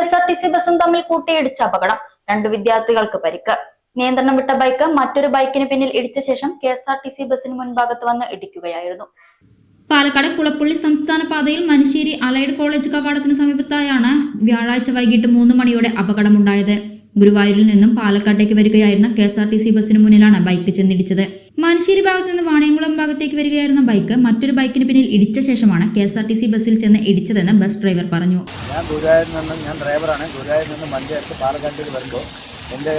S R T C ബസും തമ്മിൽ കൂട്ടിയിടിച്ച അപകടം. രണ്ടു വിദ്യാർത്ഥികൾക്ക് പരിക്ക്. നിയന്ത്രണം വിട്ട ബൈക്ക് മറ്റൊരു ബൈക്കിന് പിന്നിൽ ഇടിച്ച ശേഷം K S R T C ബസിന് മുൻഭാഗത്ത് വന്ന് ഇടിക്കുകയായിരുന്നു. പാലക്കാട് കുളപ്പുള്ളി സംസ്ഥാന പാതയിൽ മനുശ്ശേരി അലൈഡ് കോളേജ് കവാടത്തിന് സമീപത്തായാണ് വ്യാഴാഴ്ച വൈകിട്ട് മൂന്ന് മണിയോടെ അപകടമുണ്ടായത്. ഗുരുവായൂരിൽ നിന്നും പാലക്കാട്ടേക്ക് വരികയായിരുന്ന K S R T C ബസ്സിന് മുന്നിലാണ് ബൈക്ക് ചെന്നിടിച്ചത്. മനശ്ശേരി ഭാഗത്തു നിന്ന് വാണയംകുളം ഭാഗത്തേക്ക് വരികയായിരുന്ന ബൈക്ക് മറ്റൊരു ബൈക്കിന് പിന്നിൽ ഇടിച്ച ശേഷമാണ് K S R T C ബസ്സിൽ ചെന്ന് ഇടിച്ചതെന്ന് ബസ് ഡ്രൈവർ പറഞ്ഞു. ഞാൻ ഗുരുവായൂരിൽ നിന്ന് ഞാൻ ഡ്രൈവറാണ്. ഗുരുവായൂരിൽ നിന്ന് വണ്ടി എടുത്ത് പാലക്കാട്ടിൽ വരുമ്പോൾ എന്റെ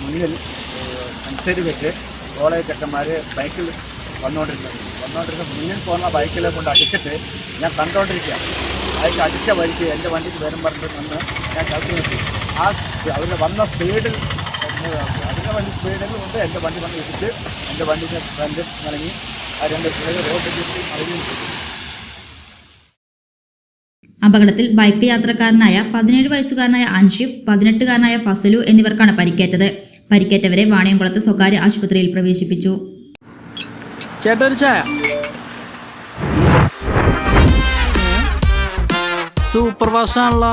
മുന്നിൽ മൻസേരി വെച്ച് കോളേജ് ചെക്കന്മാർ ബൈക്കിൽ വന്നുകൊണ്ടിരുന്നത് വന്നുകൊണ്ടിരുന്ന മുന്നിൽ പോകുന്ന ബൈക്കിലെ കൊണ്ട് അടിച്ചിട്ട് ഞാൻ കണ്ടുകൊണ്ടിരിക്കുക ബൈക്ക് അടിച്ച വഴിക്ക് എന്റെ വണ്ടിക്ക് വരും പറഞ്ഞിട്ട് നിന്ന് ഞാൻ ചവിട്ടി നിർത്തി. ആ അതിൽ വന്ന സ്പീഡിൽ അതിന്റെ വണ്ടി സ്പീഡിൽ കൊണ്ട് എന്റെ വണ്ടി വന്ന് വെച്ചിട്ട് എന്റെ വണ്ടിന്റെ ഫ്രണ്ട് ഇറങ്ങി ആ രണ്ട് റോഡ് മറിഞ്ഞു അപകടത്തിൽ ബൈക്ക് യാത്രക്കാരനായ പതിനേഴ് വയസ്സുകാരനായ അൻഷിഫ് പതിനെട്ടുകാരനായ ഫസലു എന്നിവർക്കാണ് പരിക്കേറ്റത്. പരിക്കേറ്റവരെ വാണിയംകുളത്ത് സ്വകാര്യ ആശുപത്രിയിൽ പ്രവേശിപ്പിച്ചു. സൂപ്പർ ഫാസ്റ്റ് ആണല്ലോ